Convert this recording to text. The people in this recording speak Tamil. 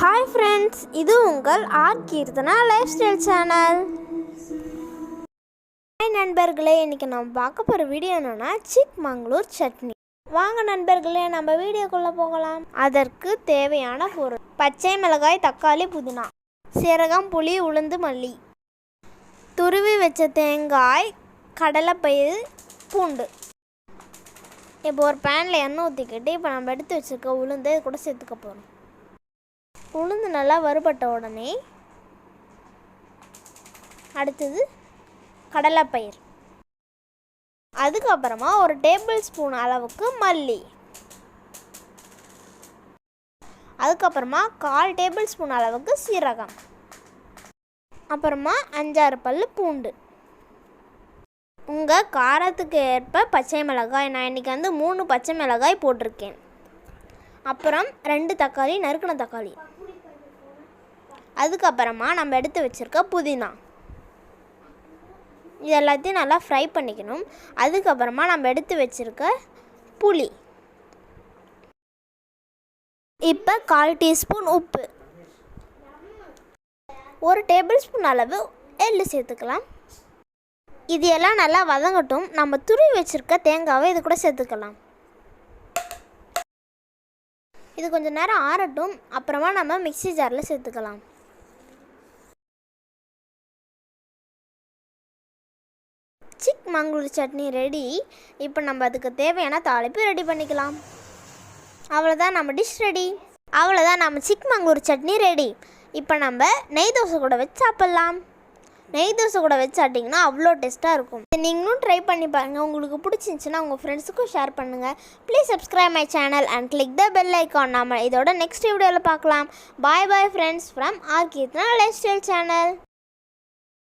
ஹாய் ஃப்ரெண்ட்ஸ் இது உங்கள் R Keerthana life style channel hi நண்பர்களே இன்றைக்கி நம்ம பார்க்க போகிற வீடியோ என்னென்னா சிக் மங்களூர் சட்னி. வாங்க நண்பர்களே நம்ம வீடியோக்குள்ளே போகலாம். அதற்கு தேவையான பொருள் பச்சை மிளகாய் தக்காளி புதினா சீரகம் புளி உளுந்து மல்லி துருவி வச்ச தேங்காய் கடலைப்பயிறு பூண்டு. இப்போ ஒரு பேனில் எண்ணெய் ஊற்றிக்கிட்டு இப்போ நம்ம எடுத்து வச்சுருக்க உளுந்து இது கூட சேர்த்துக்க போகிறோம் உளுந்து நல்லா வறுபட்ட உடனே அடுத்தது கடலைப்பயிர் அதுக்கப்புறமா ஒரு டேபிள் ஸ்பூன் அளவுக்கு மல்லி. அதுக்கப்புறமா கால் டேபிள் ஸ்பூன் அளவுக்கு சீரகம். அப்புறமா அஞ்சாறு பல் பூண்டு. உங்கள் காரத்துக்கு ஏற்ப பச்சை மிளகாய் நான் இன்றைக்கி வந்து மூணு பச்சை மிளகாய் போட்டிருக்கேன். அப்புறம் ரெண்டு தக்காளி நறுக்கின தக்காளி. அதுக்கப்புறமா நம்ம எடுத்து வச்சுருக்க புதினா. இது எல்லாத்தையும் நல்லா ஃப்ரை பண்ணிக்கணும். அதுக்கப்புறமா நம்ம எடுத்து வச்சுருக்க புளி. இப்போ கால் டீஸ்பூன் உப்பு. ஒரு டேபிள் ஸ்பூன் அளவு எள்ளு சேர்த்துக்கலாம். இது எல்லாம் நல்லா வதங்கட்டும். நம்ம துருவி வச்சுருக்க தேங்காவை இது கூட சேர்த்துக்கலாம். இது கொஞ்சம் நேரம் ஆறட்டும். அப்புறமா நம்ம மிக்ஸி ஜாரில் சேர்த்துக்கலாம். சிக் மங்களூர் சட்னி ரெடி. இப்போ நம்ம அதுக்கு தேவையான தாளிப்பு ரெடி பண்ணிக்கலாம். அவ்வளோதான் நம்ம டிஷ் ரெடி அவ்வளோதான் நம்ம சிக் மங்களூர் சட்னி ரெடி இப்போ நம்ம நெய் தோசை கூட வச்சு சாப்பிட்லாம். நெய் தோசை கூட வச்சு சாப்பிட்டிங்கன்னா அவ்வளோ டேஸ்ட்டாக இருக்கும். நீங்களும் ட்ரை பண்ணி பாருங்கள் உங்களுக்கு பிடிச்சிருந்துச்சுன்னா உங்கள் ஃப்ரெண்ட்ஸுக்கும் ஷேர் பண்ணுங்கள் please subscribe my channel and click the bell icon நம்ம இதோட நெக்ஸ்ட் வீடியோவில் பார்க்கலாம். Bye bye friends from R Keerthana life style channel